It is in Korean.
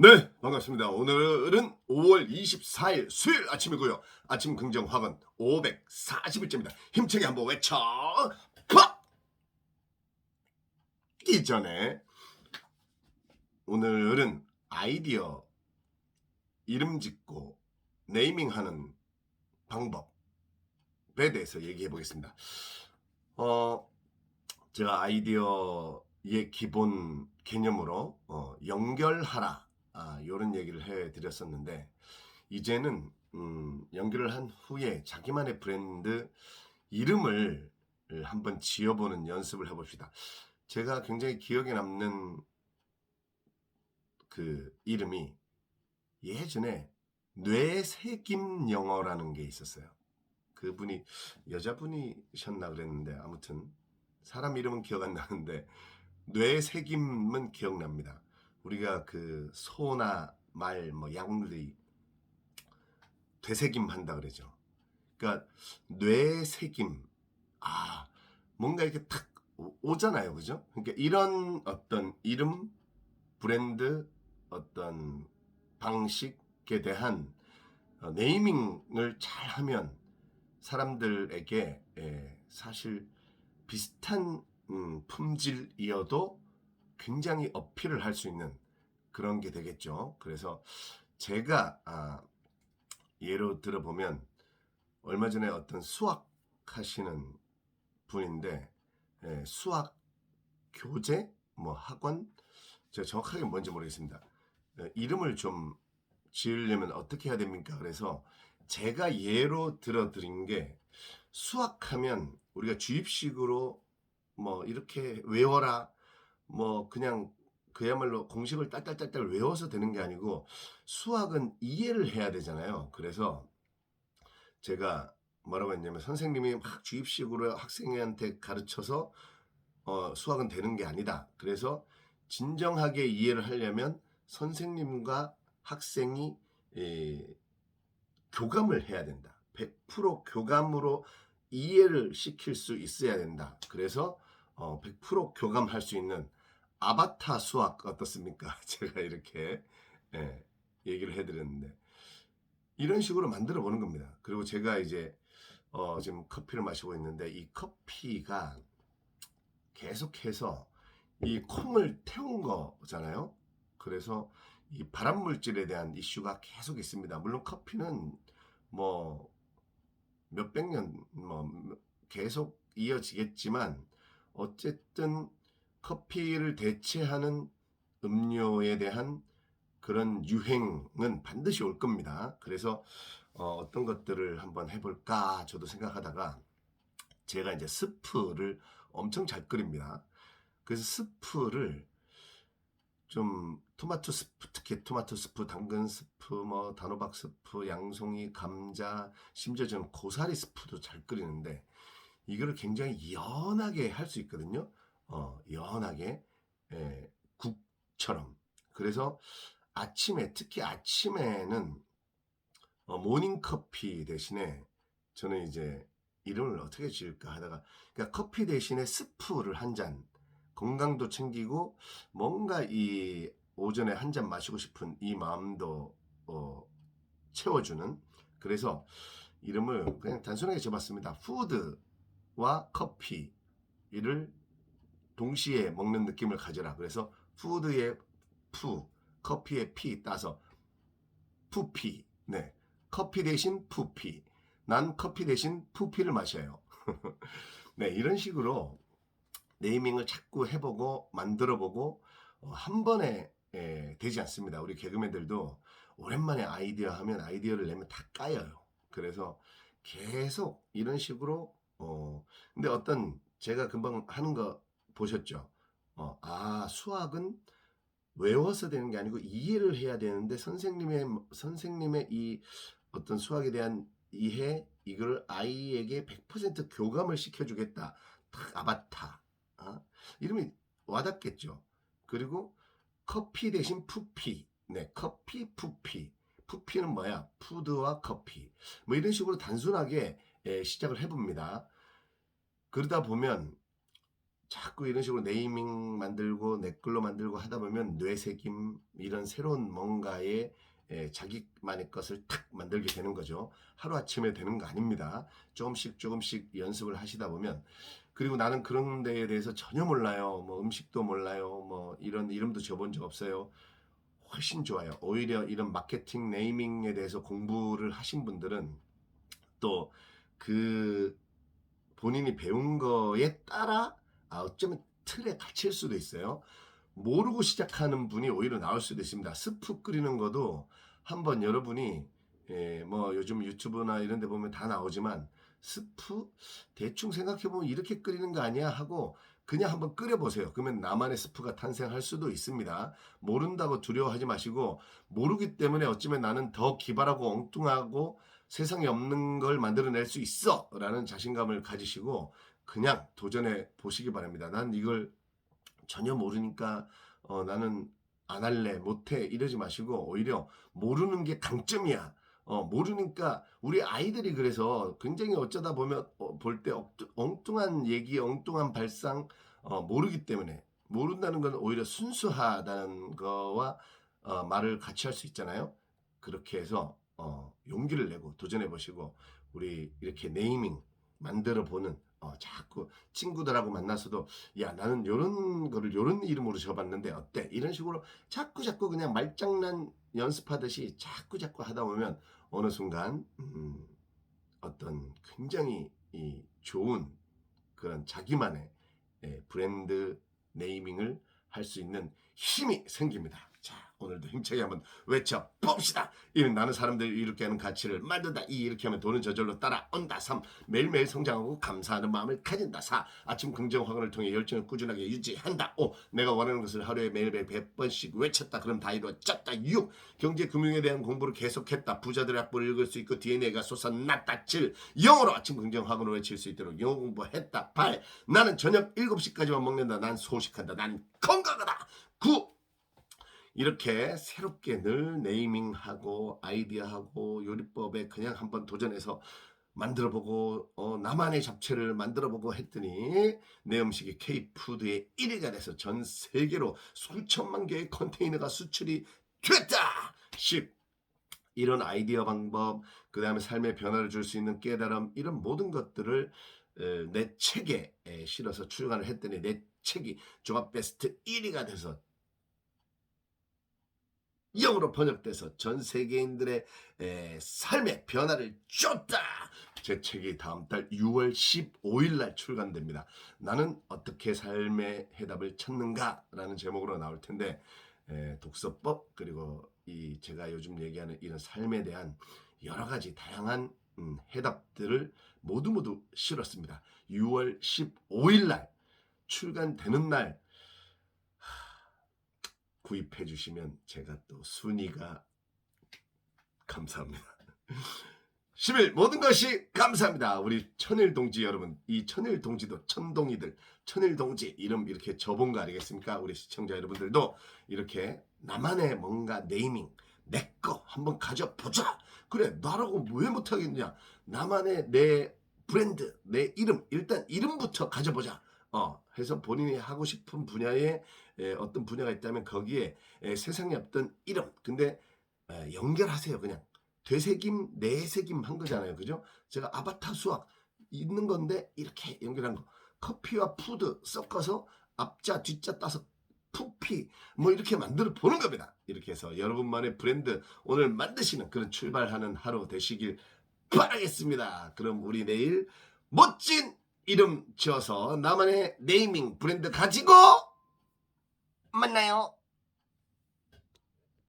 네, 반갑습니다. 오늘은 5월 24일 수요일 아침이고요. 아침 긍정 화근 540일째입니다. 힘차게 한번 외쳐. 파! 이전에 오늘은 아이디어 이름 짓고 네이밍하는 방법에 대해서 얘기해 보겠습니다. 어, 제가 아이디어의 기본 개념으로 어, 연결하라 아, 이런 얘기를 해드렸었는데 이제는 음, 연결을 한 후에 자기만의 브랜드 이름을 한번 지어보는 연습을 해봅시다. 제가 굉장히 기억에 남는 그 이름이 예전에 뇌새김 영어라는 게 있었어요. 그분이 여자분이셨나 그랬는데 아무튼 사람 이름은 기억 안 나는데 뇌새김은 기억납니다. 우리가 그 소나 말, 뭐 양들이 되새김 한다 그러죠. 그러니까 뇌새김. 아, 뭔가 이렇게 탁 오- 오잖아요. 그죠? 그러니까 이런 어떤 이름, 브랜드, 어떤 방식에 대한 어, 네이밍을 잘 하면 사람들에게 예, 사실 비슷한 음, 품질이어도 굉장히 어필을 할 수 있는 그런 게 되겠죠. 그래서 제가 아, 예로 들어보면 얼마 전에 어떤 수학 하시는 분인데 예, 수학 교재 뭐 학원 제가 정확하게 뭔지 모르겠습니다. 예, 이름을 좀 지으려면 어떻게 해야 됩니까? 그래서 제가 예로 들어 드린 게 수학하면 우리가 주입식으로 뭐 이렇게 외워라 뭐 그냥 그야말로 공식을 딸딸딸딸 외워서 되는 게 아니고 수학은 이해를 해야 되잖아요. 그래서 제가 뭐라고 했냐면 선생님이 막 주입식으로 학생한테 가르쳐서 어, 수학은 되는 게 아니다. 그래서 진정하게 이해를 하려면 선생님과 학생이 에, 교감을 해야 된다. 100% 교감으로 이해를 시킬 수 있어야 된다. 그래서 어, 100% 교감할 수 있는 아바타 수학 어떻습니까? 제가 이렇게 예, 얘기를 해드렸는데 이런 식으로 만들어 보는 겁니다. 그리고 제가 이제 어, 지금 커피를 마시고 있는데 이 커피가 계속해서 이 콩을 태운 거잖아요. 그래서 이 발암 물질에 대한 이슈가 계속 있습니다. 물론 커피는 뭐 몇백 년 뭐 계속 이어지겠지만 어쨌든 커피를 대체하는 음료에 대한 그런 유행은 반드시 올 겁니다. 그래서 어, 떤 것들을 한번 해볼까 저도 생각하다가 제가 이제 스프를 엄청 잘 끓입니다. 그래서 스프를 좀 토마토 스프, 특히 토마토 스프, 당근 스프, 뭐 단호박 스프, 양송이, 감자, 심지어 저는 고사리 스프도 잘 끓이는데 이거를 굉장히 연하게 할 수 있거든요. 어, 연하게 예, 국처럼. 그래서 아침에 특히 아침에는 어, 모닝 커피 대신에 저는 이제 이름을 어떻게 지을까 하다가 그러니까 커피 대신에 스프를 한 잔 건강도 챙기고 뭔가 이 오전에 한 잔 마시고 싶은 이 마음도 어, 채워주는 그래서 이름을 그냥 단순하게 지어봤습니다. 푸드와 커피를 동시에 먹는 느낌을 가져라. 그래서 푸드의 푸, 커피의 피 따서 푸피. 네. 커피 대신 푸피. 난 커피 대신 푸피를 마셔요. 네, 이런 식으로 네이밍을 자꾸 해보고 만들어보고 어, 한 번에 에, 되지 않습니다. 우리 개그맨들도 오랜만에 아이디어 하면 아이디어를 내면 다 까여요. 그래서 계속 이런 식으로 어 근데 어떤 제가 금방 하는 거 보셨죠? 어, 아 수학은 외워서 되는 게 아니고 이해를 해야 되는데 선생님의 선생님의 이 어떤 수학에 대한 이해 이걸 아이에게 100% 교감을 시켜주겠다. 딱 아바타. 아, 이름이 와닿겠죠. 그리고 커피 대신 푸피. 네, 커피 푸피. 푸피는 뭐야? 푸드와 커피. 뭐 이런 식으로 단순하게 예, 시작을 해봅니다. 그러다 보면 자꾸 이런 식으로 네이밍 만들고 내 걸로 만들고 하다 보면 뇌새김 이런 새로운 뭔가에 예, 자기만의 것을 탁 만들게 되는 거죠. 하루아침에 되는 거 아닙니다. 조금씩 조금씩 연습을 하시다 보면 그리고 나는 그런 데에 대해서 전혀 몰라요. 뭐 음식도 몰라요. 뭐 이런 이름도 줘본 적 없어요. 훨씬 좋아요. 오히려 이런 마케팅 네이밍에 대해서 공부를 하신 분들은 또 그 본인이 배운 거에 따라 아, 어쩌면 틀에 갇힐 수도 있어요. 모르고 시작하는 분이 오히려 나올 수도 있습니다. 스프 끓이는 것도 한번 여러분이 예, 뭐 요즘 유튜브나 이런 데 보면 다 나오지만 스프 대충 생각해 보면 이렇게 끓이는 거 아니야 하고 그냥 한번 끓여 보세요. 그러면 나만의 스프가 탄생할 수도 있습니다. 모른다고 두려워하지 마시고 모르기 때문에 어쩌면 나는 더 기발하고 엉뚱하고 세상에 없는 걸 만들어낼 수 있어 라는 자신감을 가지시고 그냥 도전해 보시기 바랍니다. 난 이걸 전혀 모르니까 어, 나는 안 할래 못해 이러지 마시고 오히려 모르는 게 강점이야. 어, 모르니까 우리 아이들이 그래서 굉장히 어쩌다 보면 볼때 엉뚱한 얘기, 엉뚱한 발상 어, 모르기 때문에 모른다는 건 오히려 순수하다는 거와 어, 말을 같이 할 수 있잖아요. 그렇게 해서 어, 용기를 내고 도전해 보시고 우리 이렇게 네이밍 만들어 보는 어, 자꾸 친구들하고 만나서도 야 나는 요런 거를 요런 이름으로 적어봤는데 어때 이런 식으로 자꾸 자꾸 그냥 말장난 연습하듯이 자꾸 자꾸 하다 보면 어느 순간 음, 어떤 굉장히 이 좋은 그런 자기만의 예, 브랜드 네이밍을 할 수 있는 힘이 생깁니다. 자, 오늘도 힘차게 한번 외쳐 봅시다. 이는 나는 사람들이 이렇게 하는 가치를 만든다. 이 이렇게 하면 돈은 저절로 따라온다. 3. 매일매일 성장하고 감사하는 마음을 가진다. 4. 아침 긍정 확언을 통해 열정을 꾸준하게 유지한다. 5. 내가 원하는 것을 하루에 매일매일 100번씩 외쳤다. 그럼 다 이루어졌다. 6. 경제 금융에 대한 공부를 계속했다. 부자들의 학부를 읽을 수 있고 DNA가 솟아났다. 7. 영어로 아침 긍정 확언을 외칠 수 있도록 영어 공부했다. 8. 나는 저녁 7시까지만 먹는다. 난 소식한다. 난 건강하다. 9. 이렇게 새롭게 늘 네이밍하고 아이디어하고 요리법에 그냥 한번 도전해서 만들어보고 어, 나만의 잡채를 만들어보고 했더니 내 음식이 K푸드의 1위가 돼서 전 세계로 수천만 개의 컨테이너가 수출이 됐다. 10. 이런 아이디어 방법, 그 다음에 삶의 변화를 줄 수 있는 깨달음 이런 모든 것들을 어, 내 책에 에, 실어서 출간을 했더니 내 책이 종합 베스트 1위가 돼서 영어로 번역돼서 전 세계인들의 에, 삶의 변화를 줬다. 제 책이 다음 달 6월 15일 날 출간됩니다. 나는 어떻게 삶의 해답을 찾는가라는 제목으로 나올 텐데 에, 독서법 그리고 이 제가 요즘 얘기하는 이런 삶에 대한 여러 가지 다양한 음, 해답들을 모두 모두 실었습니다. 6월 15일 날 출간되는 날 구입해 주시면 제가 또 순위가 감사합니다. 10일 모든 것이 감사합니다. 우리 천일 동지 여러분, 이 천일 동지도 천동이들, 천일 동지 이름 이렇게 접은 거 아니겠습니까? 우리 시청자 여러분들도 이렇게 나만의 뭔가 네이밍, 내 거 한번 가져보자. 그래, 나라고 왜 못하겠냐? 나만의 내 브랜드, 내 이름, 일단 이름부터 가져보자. 어, 해서 본인이 하고 싶은 분야에 에, 어떤 분야가 있다면 거기에 에, 세상에 없던 이름. 근데 에, 연결하세요. 그냥 되새김, 내새김 한 거잖아요. 그죠? 제가 아바타 수학 있는 건데 이렇게 연결한 거. 커피와 푸드 섞어서 앞자, 뒷자 따서 푸피 뭐 이렇게 만들어 보는 겁니다. 이렇게 해서 여러분만의 브랜드 오늘 만드시는 그런 출발하는 하루 되시길 바라겠습니다. 그럼 우리 내일 멋진 이름 지어서 나만의 네이밍 브랜드 가지고 만나요.